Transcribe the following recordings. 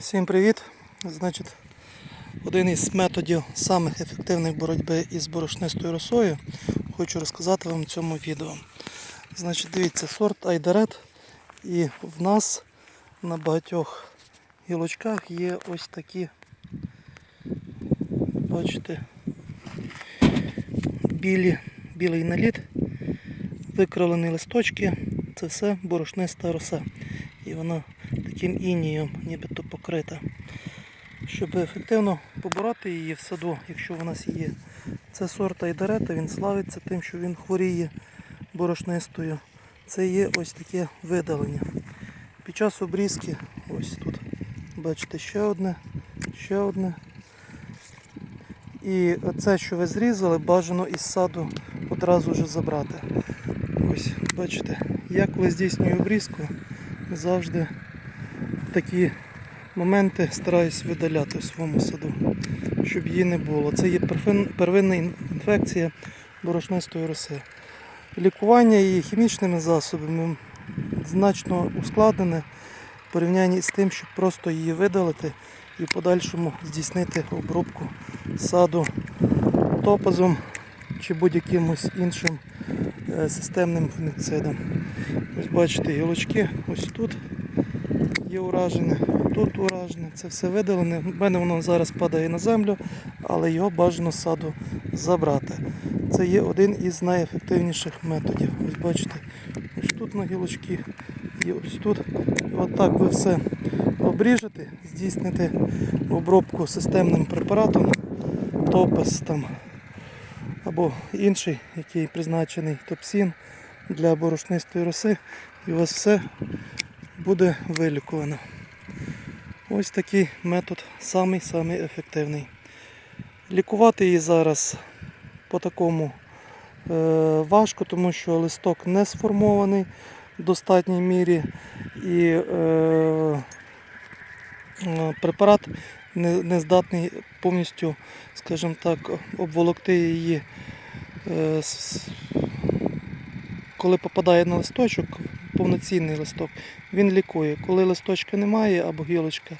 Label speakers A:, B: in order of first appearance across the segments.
A: Всім привіт! Значить, один із методів самих ефективних боротьби із борошнистою росою хочу розказати вам в цьому відео. Значить, дивіться, сорт Айдарет і в нас на багатьох гілочках є ось такі, бачите, білі, білий наліт, викролені листочки, це все борошниста роса. І вона таким інієм нібито покрита. Щоб ефективно побороти її в саду, якщо в нас є це сорт айдарета, він славиться тим, що він хворіє борошнистою. Це є ось таке видалення. Під час обрізки, ось тут, бачите, ще одне, ще одне. І це, що ви зрізали, бажано із саду одразу ж забрати. Ось, бачите, я коли здійснюю обрізку, завжди такі моменти стараюсь видаляти в своєму саду, щоб її не було. Це є первинна інфекція борошнистої роси. Лікування її хімічними засобами значно ускладнене в порівнянні з тим, щоб просто її видалити і в подальшому здійснити обробку саду топазом чи будь-яким ось іншим системним фунгіцидом. Ось бачите, гілочки ось тут є уражене, тут уражене, це все видалене. У мене воно зараз падає на землю, але його бажано саду забрати. Це є один із найефективніших методів. Ось бачите, ось тут на гілочки і ось тут. І от так ви все обріжете, здійсните обробку системним препаратом, топес там або інший, який призначений топсін для борошнистої роси, і у вас все буде вилікувано. Ось такий метод самий-самий ефективний. Лікувати її зараз по такому е, важко, тому що листок не сформований в достатній мірі і е, е, препарат не, не здатний повністю, скажімо так, обволокти її. е, коли попадає на листочок, повноцінний листок, він лікує. Коли листочка немає або гілочка,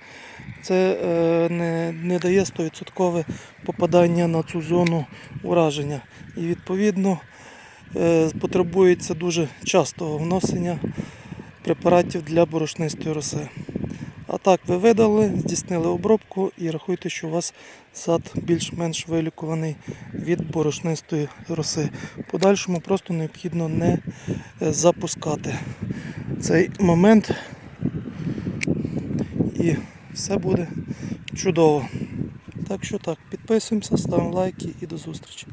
A: це е, не, не дає 100% попадання на цю зону ураження. І відповідно е, потребується дуже частого вносення препаратів для борошнистої роси. А так ви видали, здійснили обробку і рахуйте, що у вас сад більш-менш вилікуваний від борошнистої роси. Подальшому просто необхідно не е, запускати цей момент і все буде чудово. Так що так, підписуємося, ставимо лайки і до зустрічі.